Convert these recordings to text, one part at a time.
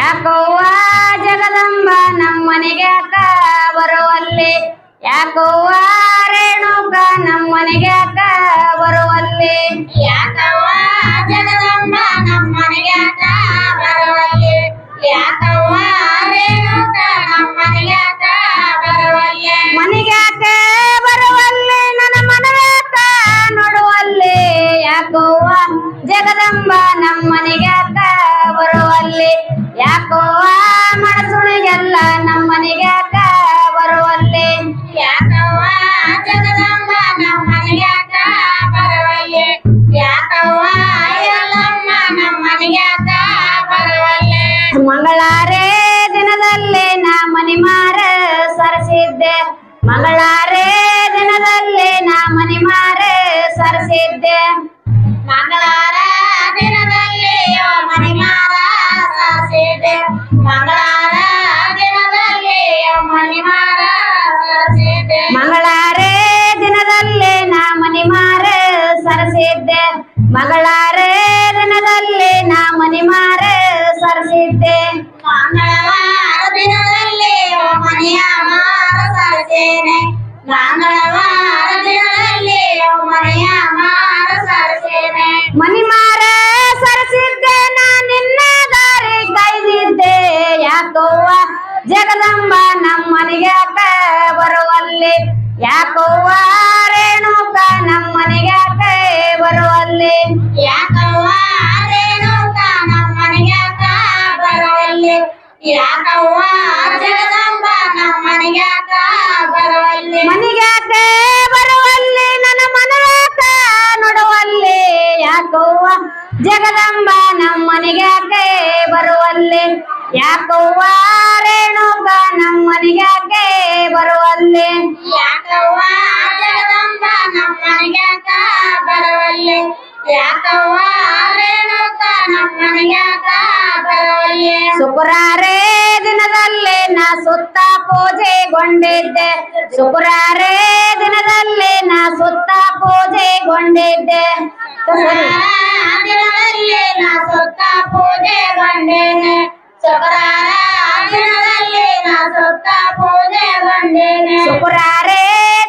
ಯಾಕವ್ವ ಜಗದಂಬ ನಮ್ಮನೆಗೆ ಅಕ್ಕ ಬರುವಲ್ಲಿ? ಯಾಕೋವ ರೇಣುಕ ನಮ್ಮನೆಗೆ ಅಕ್ಕ ಬರುವಲ್ಲಿ? ಯಾಕವ್ವ ಮಂಗಳಾರೇ ದಿನದಲ್ಲಿ ನಾ ಮನಿ ಮಾರ ಸರಸಿದ್ದೆ ಮಂಗಳವಾರ ದಿನದಲ್ಲಿ ಮಣಿಮಾರ ಸಾಸಿದೆ ಮಂಗಳವಾರ ದಿನದಲ್ಲಿ ಮಣಿಮಾರ ಸಾಸಿದೆ ಮಂಗಳಾರೇ ದಿನದಲ್ಲಿ ನಾ ಮನಿ ಮಾರ ಸರಸಿದ್ದೆ ಮಂಗಳಾರೇ ದಿನದಲ್ಲಿ ನಾ ಮನಿ ಮಾರ ಸರಸಿದ್ದೆ ಮಂಗಳವಾರ ದಿನದಲ್ಲಿ ಮನೆಯ ಮಾರ ಸಾರಿಸೇನೆ ಮಂಗಳವಾರ ದಿನದಲ್ಲಿ ಮನೆಯ ಮಾರ ಸಾರಿಸೇನೆ ಮನಿ ಮಾರ ಸರಸಿದ್ದೆ ನಾ ನಿನ್ನ ದಾರಿ ಕೈದಿದ್ದೆ ಯಾಕವ್ವ ಜಗದಂಬ ನಮ್ಮನಿಗೆ ಯಾಕ ಬರುವಲ್ಲಿ ಯಾಕವ್ವ ರೇಣುಕ ನಮ್ಮನಿಗೆ ಯಾಕ ಬರುವಲ್ಲಿ ಯಾಕವ್ವ ರೇಣುಕ ನಮ್ಮನೆಗೆ ಯಾಕ ಬರುವಲ್ಲಿ ಯಾಕವ್ವ ಜಗದಂಬ ನಮ್ಮನಿಗೆ ಅಕ್ಕೇ ಬರುವಲ್ಲಿ. ಯಾಕವ್ವ ರೇಣುಕ ನಮ್ಮನಿಗೆ ಯಾಕ ಬರುವಲ್ಲಿ. ಯಾಕವ್ವ ಜಗದಂಬ ನಮ್ಮನೆಗೆ ಯಾಕ ಬರುವಲ್ಲೇ. ಯಾಕವ್ವ ರೇಣುಕ ನಮ್ಮನೆಗೆ ಯಾಕ ಬರುವಲ್ಲೇ. ಶುಕ್ರಾರೇ ದಿನದಲ್ಲಿ ನಾ ಸುತ್ತ ಪೂಜೆಗೊಂಡಿದ್ದೆ. ಶುಕ್ರಾರೇ ದಿನದಲ್ಲಿ ನಾ ಸುತ್ತ ಪೂಜೆಗೊಂಡಿದ್ದೆ. ದಿನದಲ್ಲಿ ನಾ ಸುತ್ತ ಪೂಜೆ ಗೊಂಡೇನೆ ಶುಕ್ರವಾರ ದಿನದಲ್ಲಿ ನಾ ಸುತ್ತ ಪೂಜೆ ಗೊಂಡೇನೆ ಶುಕ್ರಾರೇ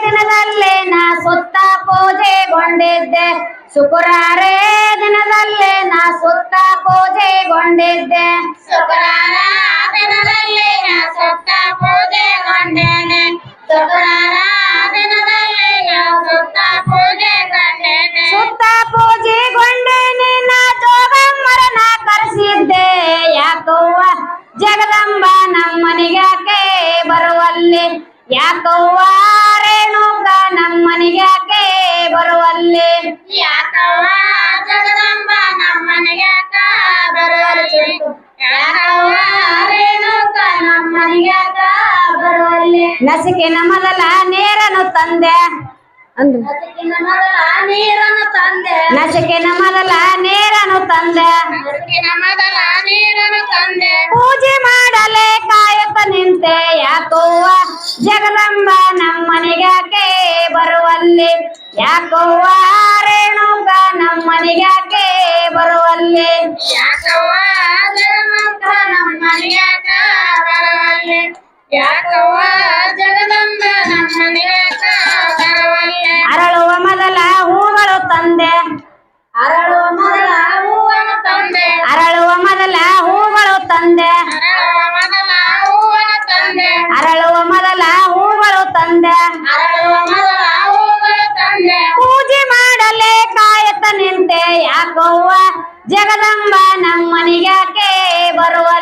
ದಿನದಲ್ಲಿ ನಾ ಸುತ್ತ ಪೂಜೆಗೊಂಡಿದ್ದೆ ಶುಕ್ರಾರೇ ದಿನದಲ್ಲಿ ನಾ ಸುತ್ತ ಪೂಜೆಗೊಂಡಿದ್ದೆ ಶುಕ್ರವಾರ ದಿನದಲ್ಲಿ ನಾ ಸುತ್ತ ಪೂಜೆ ಯಾಕವ್ವ ರೇಣುಕ ನಮ್ಮನಿಗೆ ಯಾಕೆ ಬರುವಲ್ಲಿ? ಯಾಕವ್ವ ಜಗದಂಬ ನಮ್ಮನೆಗೆ ಯಾಕ ಬರುವಲ್ಲಿ? ಯಾಕವ್ವ ನಮ್ಮನೆಗೆ ಯಾಕ ಬರುವಲ್ಲಿ? ನಸಿಕಿನ ಮೊದಲ ನೇರನು ತಂದೆ. ಅಂದ್ರೆ ಅದಕ್ಕಿಂತ ಮೊದಲ ನೀರನ್ನು ತಂದೆ. ನಸಿಕಿನ ಮೊದಲ ನೇರನು ತಂದೆ. ಅದಕ್ಕಿಂತ ಮೊದಲ ನೀರನ್ನು ತಂದೆ. ಪೂಜೆ ಜಗದಂಬ ನಮ್ಮನಿಗಾಕೆ ಬರುವಲ್ಲಿ? ಯಾಕವ್ವ ರೇಣುಕ ನಮ್ಮನಿಗೆ ಯಾಕೆ ಬರುವಲ್ಲಿ? ಯಾಕವ್ವ ಜಗದಂಬ ನಮ್ಮನೆಗೆ ಬರುವಲ್ಲಿ? ಯಾಕವ್ವ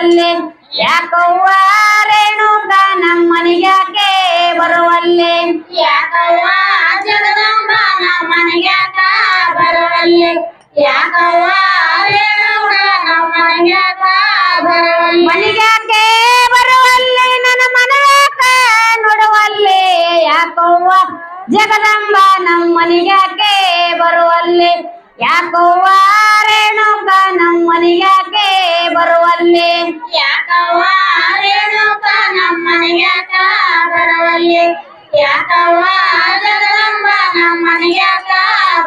ಬರುವಲ್ಲಿ ಯಾಕವ್ವ ರೇಣುಕ ನಮ್ಮನಿಗೆ ಯಾಕೆ ಬರುವಲ್ಲಿ ಯಾಕವ್ವ ಜಗದಂಬ ನಮ್ಮನೆಗೆ ಯಾಕ ಬರುವಲ್ಲಿ ಯಾಕವ್ವ ರೇಣುಕ ನಮ್ಮನೆಗೆ ಯಾಕ ಬರುವಲ್ಲಿ ಮನಿಗೆ ಯಾಕೆ ಬರುವಲ್ಲಿ ನನ್ನ ಮನವ್ಯಾಕ ನೋಡುವಲ್ಲಿ ಯಾಕವ್ವ ಜಗದಂಬ ನಮ್ಮನಿಗೆ ಯಾಕೆ ಬರುವಲ್ಲಿ ಯಾಕವ್ವ ಬರುವಲ್ಲಿ ಯಾಕವ್ವ? ರೇಣುಕ ನಮ್ಮನೆಗೆ ಯಾಕ ಬರುವಲ್ಲಿ? ಯಾಕವ್ವ? ಜಗದಂಬ ನಮ್ಮನೆಗೆ ಯಾಕ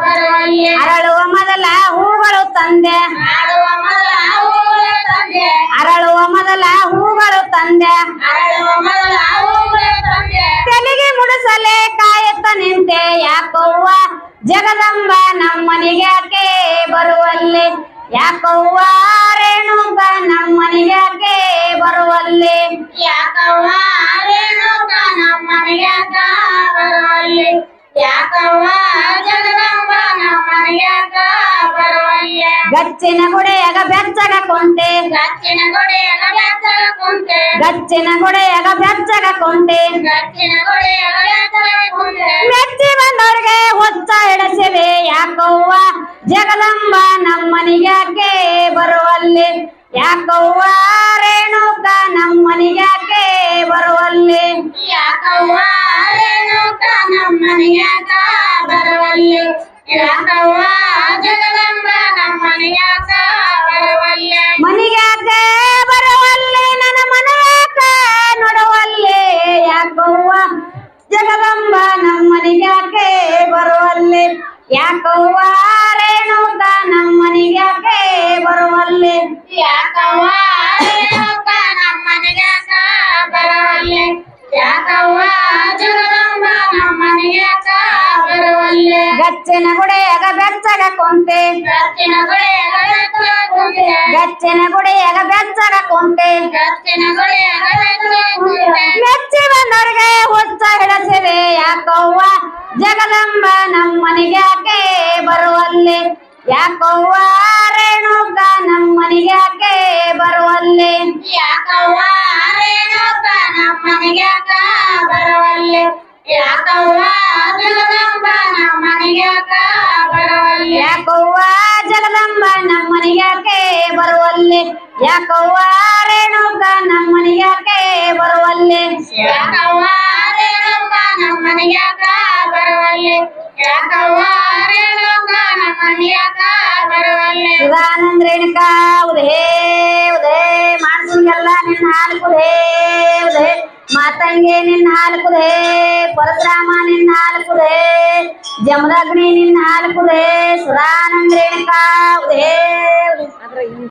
ಬರುವಲ್ಲಿ? ಅರಳುವ ಮೊದಲ ಹೂಗಳು ತಂದೆ. ಅರಳುವ ಮೊದಲ ಹೂಗಳ ತಂದೆ. ಅರಳುವ ಮೊದಲ ಹೂಗಳು ತಂದೆ. ಅರಳುವ ಮೊದಲ ಹೂಗಳು ತಂದೆ. ತೆಲಿಗೆ ಮುಡಿಸಲೆ ಕಾಯತ್ತ ನಿಂತೆ. ಯಾಕವ್ವ? ಜಗದಂಬ ನಮ್ಮನಿಗೆ ಯಾಕೆ ಬರುವಲ್ಲಿ? ಯಾಕವ್ವ ರೇಣುಕ ನಮ್ಮ ಯಾಕೆ ಬರುವಲ್ಲಿ? ಯಾಕವ್ವ ನಮ್ಮ ನಮ್ಮನೆಯಾಕ ಬರುವಲ್ಲಿ? ಯಾಕವ್ವ ಜಗದಂಬ ನಮ್ಮನೆಯಾಕ ಬರುವಲ್ಲಿ? ಗಚ್ಚಿನ ಗುಡೆಯಾಗ ಬೆಚ್ಚಗ ಕೊಂಟೆ ಗಚ್ಚಿನ ಗುಡಿಯಾಗ ಬೆಚ್ಚಗ ಕೊಂಟೆ ಗಚ್ಚಿನ ಗುಡೆಯಾಗ ಬೆಚ್ಚಗ ಕೊಂಟೆ ಗಚ್ಚಿನ ಗುಡಿಯಾಗ ಬೆಚ್ಚಗ ಕುಂತೆ. ಯಾಕವ್ವ ಜಗದಂಬ ನಮ್ಮನಿಗೆ ಯಾಕೆ ಬರುವಲ್ಲಿ ಯಾಕವ್ವ ರೇಣುಕ ನಮ್ಮನಿಗೆ ಯಾಕೆ ಬರುವಲ್ಲಿ ಯಾಕವ್ವ ರೇಣುಕ ನಮ್ಮನೆಯಾಕ ಬರುವಲ್ಲಿ ಯಾಕವ್ವ ಜಗದಂಬ ನಮ್ಮನೆಯಾಕ ಬರುವಲ್ಲಿ ಮನಿಗೆ ಯಾಕೆ ಬರುವಲ್ಲಿ ನನ್ನ ಮನಯಾಕ ನೋಡುವಲ್ಲಿ ಯಾಕವ್ವ ಜಗದಂಬ ನಮ್ಮನಿಗೆ ಯಾಕೆ ಬರುವಲ್ಲಿ ಯಾಕವ್ವ ರೇಣುಕ ನಮ್ಮನಿಗೆ ಯಾಕೆ ಬರುವಲ್ಲಿ ಯಾಕವ್ವ ರೇಣುಕ ನಮ್ಮನೆಯಾಕ ಬರುವಲ್ಲಿ ಯಾಕವ್ವ ಜಗದಂಬ ನಮ್ಮನೆಯಾಕ ಬರುವಲ್ಲಿ ಗಚ್ಚಿನ ಗುಡೆಯಾಗ ಬೆಚ್ಚಗ ಕೊಂತೆ ಗಚ್ಚಿನ ಗುಡಿಯಾಗ ಬೆಚ್ಚಗ ಕುಂತೆ ಗಚ್ಚಿನ ಗುಡೆಯಾಗ ಬೆಚ್ಚಗ ಕೊಂತೆ ಗಚ್ಚಿನ ಗುಡಿಯಾಗ ಬೆಚ್ಚಗ ಕುಂತೆ ನಮ್ಮನಿಗೆ ಯಾಕೆ ಬರುವಲ್ಲಿ ಯಾಕವ್ವ ರೇಣುಕ ನಮ್ಮನಿಗೆ ಯಾಕೆ ಬರುವಲ್ಲಿ ಯಾಕವ್ವ ರೇಣುಕ ನಮ್ಮನೆಯಾಕ ಬರುವಲ್ಲಿ ಯಾಕವ್ವ ಜಗದಂಬ ನಮ್ಮನೆಯಾಕ ಬರುವಲ್ಲಿ ಯಾಕವ್ವ ಜಗದಂಬ ನಮ್ಮನಿಗೆ ಯಾಕೆ ಬರುವಲ್ಲಿ ಯಾಕವ್ವ ರೇಣುಕ ಶಿವಾನಂದ ರೇಣುಕಾ ಉದೇ ಉದೇ ಮಾಡ್ಸಂಗೆಲ್ಲ ನಿನ್ನ ಹಾಲು ಕುದೇ ಉದೇ ಮಾತಂಗೆ ನಿನ್ನ ಹಾಲು ಕುದೇ ಪರಶುರಾಮ ನಿನ್ನ ಹಾಲು ಕುದೇ ಜಮದಗ್ನಿ ನಿನ್ನ ಹಾಲು ಕುದೇ ಸುಧಾನಂದ ರೇಣುಕಾ ಉದೇ ಉದೇ